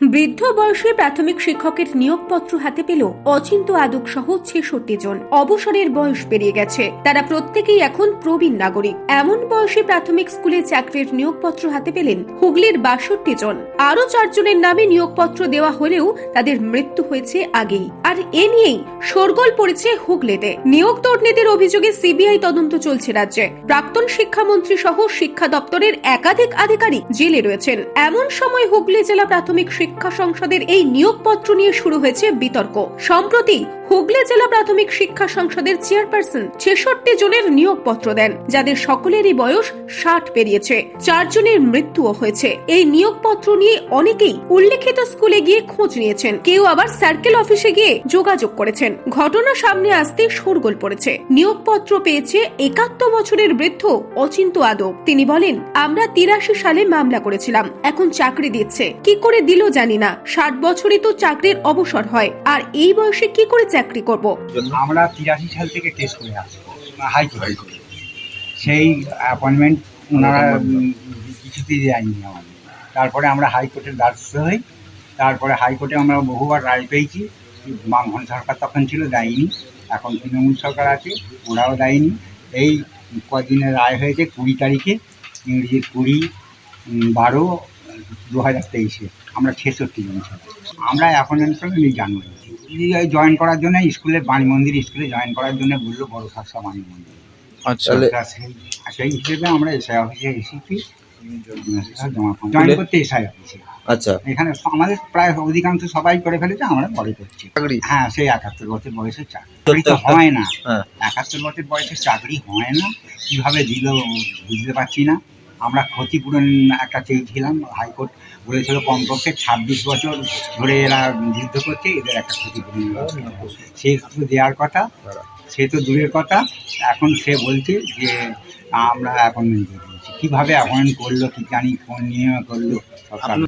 বৃদ্ধ বয়সে প্রাথমিক শিক্ষকের নিয়োগপত্র হাতে পেল অচিন্ত আদক সহ ছেষট্টি জন। অবসরের বয়স পেরিয়ে গেছে। তারা প্রত্যেকেই এখন প্রবীণ নাগরিক। এমন বয়সে প্রাথমিক স্কুলে চাকরির নিয়োগপত্র হাতে পেলেন হুগলির বাষট্টি জন। আরও চারজনের নামে নিয়োগপত্র দেওয়া হলেও তাদের মৃত্যু হয়েছে আগেই। আর এ নিয়েই শোরগোল পড়েছে হুগলিতে। নিয়োগ দুর্নীতির অভিযোগে সিবিআই তদন্ত চলছে রাজ্যে। প্রাক্তন শিক্ষামন্ত্রী সহ শিক্ষা দপ্তরের একাধিক আধিকারিক জেলে রয়েছেন। এমন সময় হুগলি জেলা প্রাথমিক শিক্ষা সংসদের এই নিয়োগপত্র নিয়ে শুরু হয়েছে বিতর্ক। সম্প্রতি হুগলি জেলা প্রাথমিক শিক্ষা সংসদের চেয়ারপারসন ছেষট্টি জনের নিয়োগপত্র দেন, যাদের সকলেরই বয়স ষাট পেরিয়েছে। চারজনের মৃত্যুও হয়েছে। এই নিয়োগপত্র নিয়ে অনেকেই উল্লেখিত স্কুলে গিয়ে খোঁজ নিয়েছেন। কেউ আবার সার্কেল অফিসে গিয়ে যোগাযোগ করেছেন। ঘটনা সামনে আসতে শোরগোল পড়েছে। নিয়োগপত্র পেয়েছে একাত্তর বছরের বৃদ্ধ অচিন্ত আদব। তিনি বলেন, আমরা তিরাশি সালে মামলা করেছিলাম। এখন চাকরি দিচ্ছে। কি করে দিল জানি না। ষাট বছরই তো চাকরির অবসর হয়। আর এই বয়সে কি করে চাকরি করব। আমরা তিরাশি সাল থেকে টেস্ট করে আসছি হাইকোর্টে সেই অ্যাপয়েন্টমেন্ট ওনারা কিছুতেই দেয়নি আমাদের। তারপরে আমরা হাইকোর্টের দ্বারস্থ হই। তারপরে হাইকোর্টে আমরা বহুবার রায় পেয়েছি। বামফ্রন্ট সরকার তখন ছিল, দেয়নি। এখন তৃণমূল সরকার আছে, ওরাও দেয়নি। এই কদিনের রায় হয়েছে কুড়ি তারিখে, ইংরেজির কুড়ি বারো, দু হাজার তেইশে। আমরা ছেষট্টি জন আমরা এখন এই জানুয়ারি জয়েন করার জন্য স্কুলে বাণী মন্দির স্কুলে জয়েন করার জন্য বলল বড় শাসা বাণী মন্দির। আচ্ছা। সেই হিসেবে আমরা এসআই অফিসে এসেছি। জয়েন করতে এসআই অফিসে আচ্ছা। এখানে আমাদের প্রায় অধিকাংশ সবাই করে ফেলেছে আমরা পরে করছি। হ্যাঁ সেই একাত্তর বছর বয়সে চাকরি তো হয় না। হ্যাঁ। একাত্তর বছর বয়সে চাকরি হয় না। কীভাবে দিল বুঝতে পারছি না। আমরা ক্ষতিপূরণ একটা চেয়েছিলাম হাইকোর্ট বলেছিল কমপক্ষে ছাব্বিশ বছর ধরে এরা যুদ্ধ করছে, এদের একটা ক্ষতিপূরণ সে তো দেওয়ার কথা, সে তো দূরের কথা, এখন সে বলছে যে আমরা অ্যাপয়েন্টমেন্ট কীভাবে অ্যাপয়েন্ট করল, কী জানি কোন নিয়মে করল।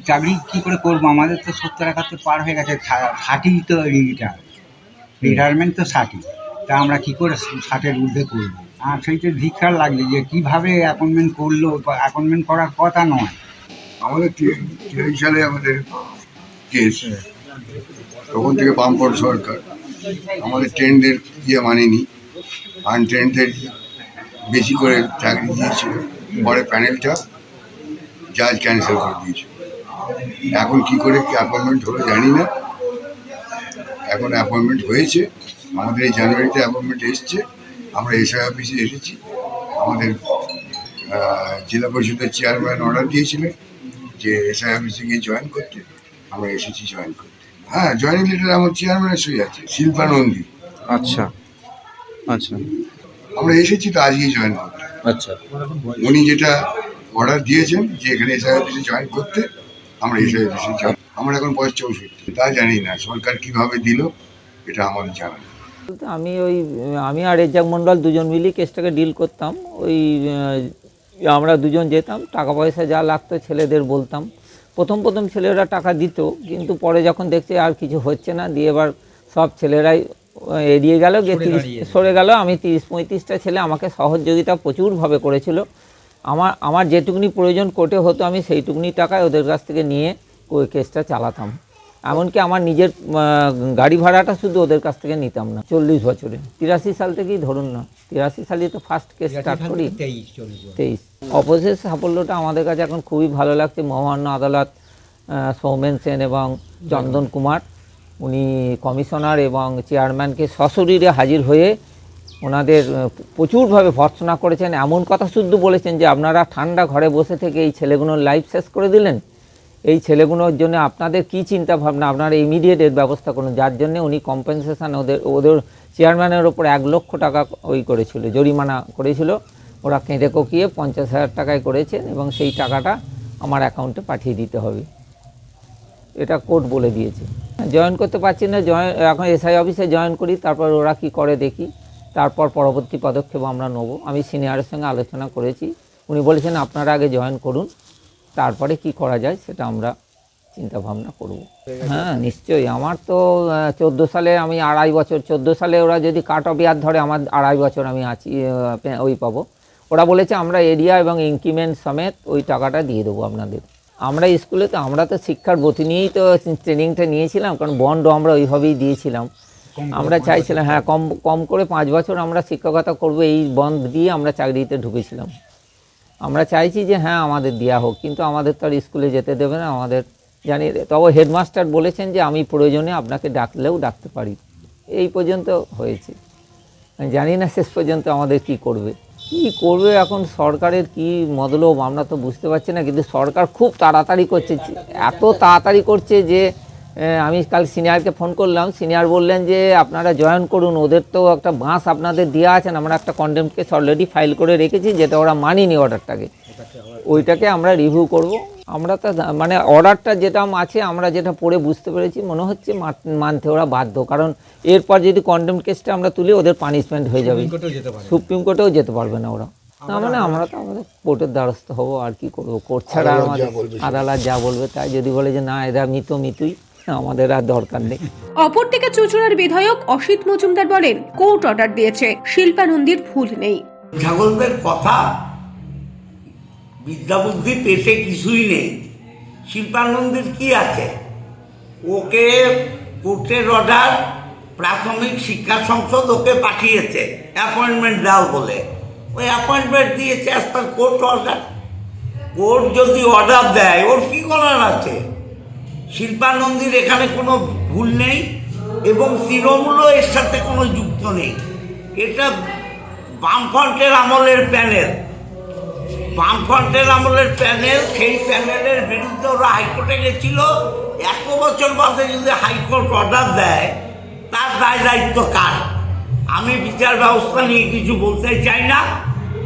চাকরি কী করে করব? আমাদের তো সত্তর একাত্তর পার হয়ে গেছে ষাটই তো রিটায়ার রিটায়ারমেন্ট তো ষাটই। তা আমরা কী করে ষাটের ঊর্ধ্বে করব? সেইটা ধিক্ষার লাগছে যে কীভাবে অ্যাপয়েন্টমেন্ট করল অ্যাপয়েন্টমেন্ট করার কথা নয়। আমাদের তি- তিরাশি সালে আমাদের কেস তখন থেকে বামপট সরকার। আমাদের ট্রেনদের ইয়ে মানেনি আনট্রেনদের বেশি করে চাকরি দিয়েছিল। পরে প্যানেলটা জাজ ক্যান্সেল করে দিয়েছিল। এখন কি করে কি অ্যাপয়েন্টমেন্ট হলো জানি না। এখন অ্যাপয়েন্টমেন্ট হয়েছে, আমাদের এই জানুয়ারিতে অ্যাপয়েন্টমেন্ট এসছে। আমরা এসআই অফিসে এসেছি। আমাদের জেলা পরিষদের চেয়ারম্যান অর্ডার দিয়েছিলেন যে এসআই অফিসে গিয়ে জয়েন করতে। আমরা এসেছি জয়েন করতে। হ্যাঁ জয়েনিং লেটার আমার চেয়ারম্যানের সই আছে শিল্পা নন্দী। আচ্ছা। আচ্ছা। আমরা এসেছি তো আজকেই জয়েন করতে। আচ্ছা। উনি যেটা অর্ডার দিয়েছেন যে এখানে এসআই অফিসে জয়েন করতে আমরা এসআই অফিসে জয়েন আমরা এখন বয়স চৌষট্টি তা জানি না সরকার কীভাবে দিল এটা আমাদের জানা আমি ওই আমি আর রেজাক মণ্ডল দুজন মিলিয়ে কেসটাকে ডিল করতাম। ওই আমরা দুজন যেতাম টাকা পয়সা যা লাগতো ছেলেদের বলতাম। প্রথম প্রথম ছেলেরা টাকা দিত কিন্তু পরে যখন দেখছে আর কিছু হচ্ছে না দিয়ে এবার সব ছেলেরাই এড়িয়ে গেল গিয়ে তিরিশ সরে গেল। আমি তিরিশ পঁয়ত্রিশটা ছেলে আমাকে সহযোগিতা প্রচুরভাবে করেছিল। আমার আমার যেটুকুনি প্রয়োজন কোর্টে হতো আমি সেইটুকুনি টাকায় ওদের কাছ থেকে নিয়ে ওই কেসটা চালাতাম। এমনকি আমার নিজের গাড়ি ভাড়াটা শুধু ওদের কাছ থেকে নিতাম না। চল্লিশ বছরে। তিরাশি সাল থেকেই ধরুন না। তিরাশি সালে তো ফার্স্ট কেস স্টার্ট করি। তেইশ অপোজিট সাফল্যটা আমাদের কাছে এখন খুবই ভালো লাগছে। মহামান্য আদালত সৌমেন সেন এবং চন্দন কুমার উনি কমিশনার এবং চেয়ারম্যানকে সশরীরে হাজির হয়ে ওনাদের প্রচুরভাবে ভর্ৎসনা করেছেন। এমন কথা শুদ্ধ বলেছেন যে আপনারা ঠান্ডা ঘরে বসে থেকে এই ছেলেগুলোর লাইফ শেষ করে দিলেন? এই ছেলেগুলোর জন্য আপনাদের কি চিন্তা ভাবনা আপনারা ইমিডিয়েট এর ব্যবস্থা করুন। যার জন্য উনি কম্পেনসেশন ওদের ওদের চেয়ারম্যানের ওপর এক লক্ষ টাকা ওই করেছিল, জরিমানা করেছিল। ওরা কেঁদে কোকিয়ে পঞ্চাশ হাজার টাকায় করেছেন এবং সেই টাকাটা আমার অ্যাকাউন্টে পাঠিয়ে দিতে হবে। এটা কোর্ট বলে দিয়েছে। জয়েন করতে পারছি না জয়েন এখন এসআই অফিসে জয়েন করি, তারপর ওরা কি করে দেখি। তারপর পরবর্তী পদক্ষেপ আমরা নেব। আমি সিনিয়রের সঙ্গে আলোচনা করেছি। উনি বলেছেন, আপনারা আগে জয়েন করুন। তারপরে কি করা যায় সেটা আমরা চিন্তা ভাবনা করব। হ্যাঁ নিশ্চয়ই। আমার তো চোদ্দ সালে আমি আড়াই বছর চোদ্দ সালে ওরা যদি কাট অফ ইয়ার ধরে আমার আড়াই বছর আমি আছি ওই পাবো। ওরা বলেছে আমরা এরিয়া এবং ইনক্রিমেন্ট সমেত ওই টাকাটা দিয়ে দেবো আপনাদের। আমরা স্কুলে তো আমরা তো শিক্ষার গতি নিয়েই তো ট্রেনিংটা নিয়েছিলাম কারণ বন্ড আমরা ওইভাবেই দিয়েছিলাম। আমরা চাইছিলাম হ্যাঁ কম কম করে পাঁচ বছর আমরা শিক্ষকতা করব এই বন্ড দিয়ে আমরা চাকরিতে ঢুকেছিলাম। আমরা চাইছি যে হ্যাঁ আমাদের দেওয়া হোক, কিন্তু আমাদের তো আর স্কুলে যেতে দেবে না, আমাদের জানি তবে হেডমাস্টার বলেছেন যে আমি প্রয়োজনে আপনাকে ডাকলেও ডাকতে পারি। এই পর্যন্ত হয়েছে। আমি জানি না শেষ পর্যন্ত আমাদের কি করবে। কি করবে এখন সরকারের কি মতলব আমরা তো বুঝতে পারছি না, কিন্তু সরকার খুব তাড়াতাড়ি করছে। এত তাড়াতাড়ি করছে যে আমি কাল সিনিয়রকে ফোন করলাম। সিনিয়র বললেন যে আপনারা জয়েন করুন ওদের তো একটা বাঁশ আপনাদের দেওয়া আছেন আমরা একটা কন্ডেম কেস অলরেডি ফাইল করে রেখেছি যেটা ওরা মানিনি অর্ডারটাকে ওইটাকে আমরা রিভিউ করব। আমরা তো মানে অর্ডারটা যেটা আছে আমরা যেটা পড়ে বুঝতে পেরেছি মনে হচ্ছে মানতে ওরা বাধ্য। কারণ এরপর যদি কন্ডেম কেসটা আমরা তুলি ওদের পানিশমেন্ট হয়ে যাবে। সুপ্রিম কোর্টেও যেতে পারবে না ওরা। না মানে আমরা তো আমাদের কোর্টের দ্বারস্থ হব আর কি করব? কোর্ট ছাড়া আর আমাদের আদালত যা বলবে তাই যদি বলে যে না এরা মৃত মৃতুই আমাদের আর দরকার নেই। অপর অপরদিকে চুচুড়ার বিধায়ক অসিত মজুমদার বলেন কোর্ট অর্ডার দিয়েছে শিল্পানন্দীর ভুল নেই। ছাগলদের কথা বিদ্যা বুদ্ধি পেটে কিছুই নেই। শিল্পানন্দের কি আছে? ওকে কোর্টের অর্ডার প্রাথমিক শিক্ষা সংসদ ওকে পাঠিয়েছে অ্যাপয়েন্টমেন্ট দাও বলে। ওই অ্যাপয়েন্টমেন্ট দিয়েছে আজ তার কোর্ট অর্ডার কোর্ট যদি অর্ডার দেয় ওর কি করার আছে? শিল্পানন্দীর এখানে কোনো ভুল নেই এবং তৃণমূলও এর সাথে কোনো যুক্ত নেই। এটা বামফ্রন্টের আমলের প্যানেল। বামফ্রন্টের আমলের প্যানেল, সেই প্যানেলের বিরুদ্ধে ওরা হাইকোর্টে গেছিল। এত বছর বাদে যদি হাইকোর্ট অর্ডার দেয়, তার দায় দায়িত্ব কার? আমি বিচার ব্যবস্থা নিয়ে কিছু বলতে চাই না।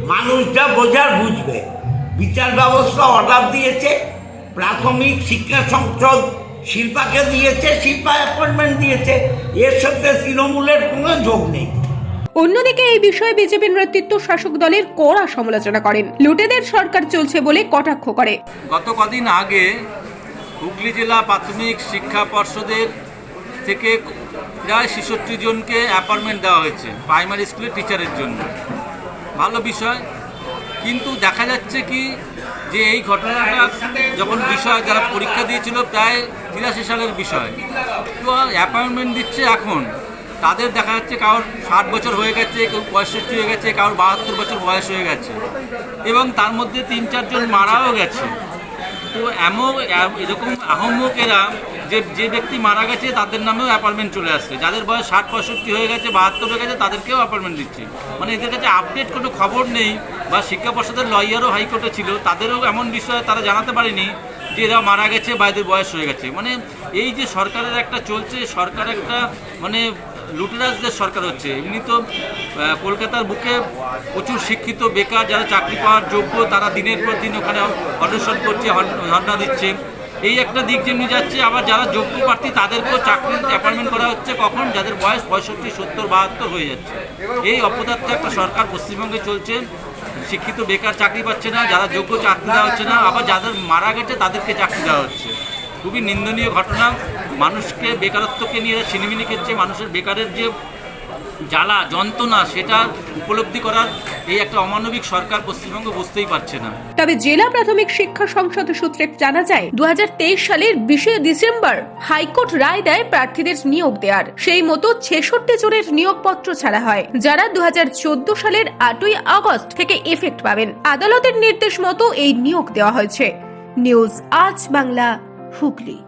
মানুষটা বোঝার বুঝবে। বিচার ব্যবস্থা অর্ডার দিয়েছে। প্রাথমিক শিক্ষা সংসদ শিল্পাকে দিয়েছে শিল্পা অ্যাপয়েন্টমেন্ট দিয়েছে। এর সাথে তৃণমূলের কোনো যোগ নেই। অন্যদিকে এই বিষয়ে বিজেপির নেতৃত্ব শাসক দলের কড়া সমালোচনা করেন। লুটেদের সরকার চলছে বলে কটাক্ষ করে। গত কদিন আগে হুগলি জেলা প্রাথমিক শিক্ষা পর্ষদের থেকে প্রায় ছেষট্টি জনকে অ্যাপয়েন্টমেন্ট দেওয়া হয়েছে প্রাইমারি স্কুলের টিচারের জন্য। ভালো বিষয় কিন্তু দেখা যাচ্ছে কি যে এই ঘটনাটা যখন বিষয় যারা পরীক্ষা দিয়েছিল প্রায় তিরাশি সালের বিষয়। তো অ্যাপয়েন্টমেন্ট দিচ্ছে এখন। তাদের দেখা যাচ্ছে কারোর ষাট বছর হয়ে গেছে, কেউ পঁয়ষট্টি হয়ে গেছে, কারোর বাহাত্তর বছর বয়স হয়ে গেছে। এবং তার মধ্যে তিন চারজন মারাও গেছে। তো এমন এরকম আহম্মকেরা যে যে ব্যক্তি মারা গেছে, তাদের নামেও অ্যাপার্টমেন্ট চলে আসছে। যাদের বয়স ষাট, পঁয়ষট্টি হয়ে গেছে, বাহাত্তর হয়ে গেছে, তাদেরকেও অ্যাপার্টমেন্ট দিচ্ছে। মানে এদের কাছে আপডেট কোনো খবর নেই, বা শিক্ষা পর্ষদের লয়ারও হাইকোর্টে ছিল, তাদেরও এমন বিষয়ে তারা জানাতে পারেনি, যে এরা মারা গেছে বা এদের বয়স হয়ে গেছে। মানে এই যে সরকারের একটা চলছে, সরকার একটা মানে লুটেরাজদের সরকার হচ্ছে, এমনি তো কলকাতার বুকে প্রচুর শিক্ষিত, বেকার, যারা চাকরি পাওয়ার যোগ্য, তারা দিনের পর দিন ওখানে অনশন করছে ধর্ণা দিচ্ছে। এই একটা দিক যেমনি যাচ্ছে, আবার যারা যোগ্য প্রার্থী, তাদেরকেও চাকরির অ্যাপয়েন্টমেন্ট করা হচ্ছে কখন? যাদের বয়স পঁয়ষট্টি, সত্তর, বাহাত্তর হয়ে যাচ্ছে। এই অপদার্থ একটা সরকার পশ্চিমবঙ্গে চলছে। শিক্ষিত, বেকার চাকরি পাচ্ছে না, যারা যোগ্য চাকরি দেওয়া হচ্ছে না, আবার যাদের মারা গেছে, তাদেরকে চাকরি দেওয়া হচ্ছে। খুবই নিন্দনীয় ঘটনা। মানুষকে বেকারত্বকে নিয়ে ছিনিমিনি খেচ্ছে, মানুষের বেকারের যে জ্বালা, যন্ত্রণা, সেটা উপলব্ধি করার এই একটা অমানবিক সরকার পশ্চিমবঙ্গ বুঝতেই পারছে না। তবে জেলা প্রাথমিক শিক্ষা সংসদ সূত্রে জানা যায় দু হাজার তেইশ সালের বিশে ডিসেম্বর হাইকোর্ট রায় দেয় প্রার্থীদের নিয়োগ দেওয়ার। সেই মতো ছেষট্টি জনের নিয়োগপত্র ছাড়া হয়, যারা দু হাজার চোদ্দ সালের আটই আগস্ট থেকে এফেক্ট পাবেন। আদালতের নির্দেশ মতো এই নিয়োগ দেওয়া হয়েছে। নিউজ আজ বাংলা। হুগলি।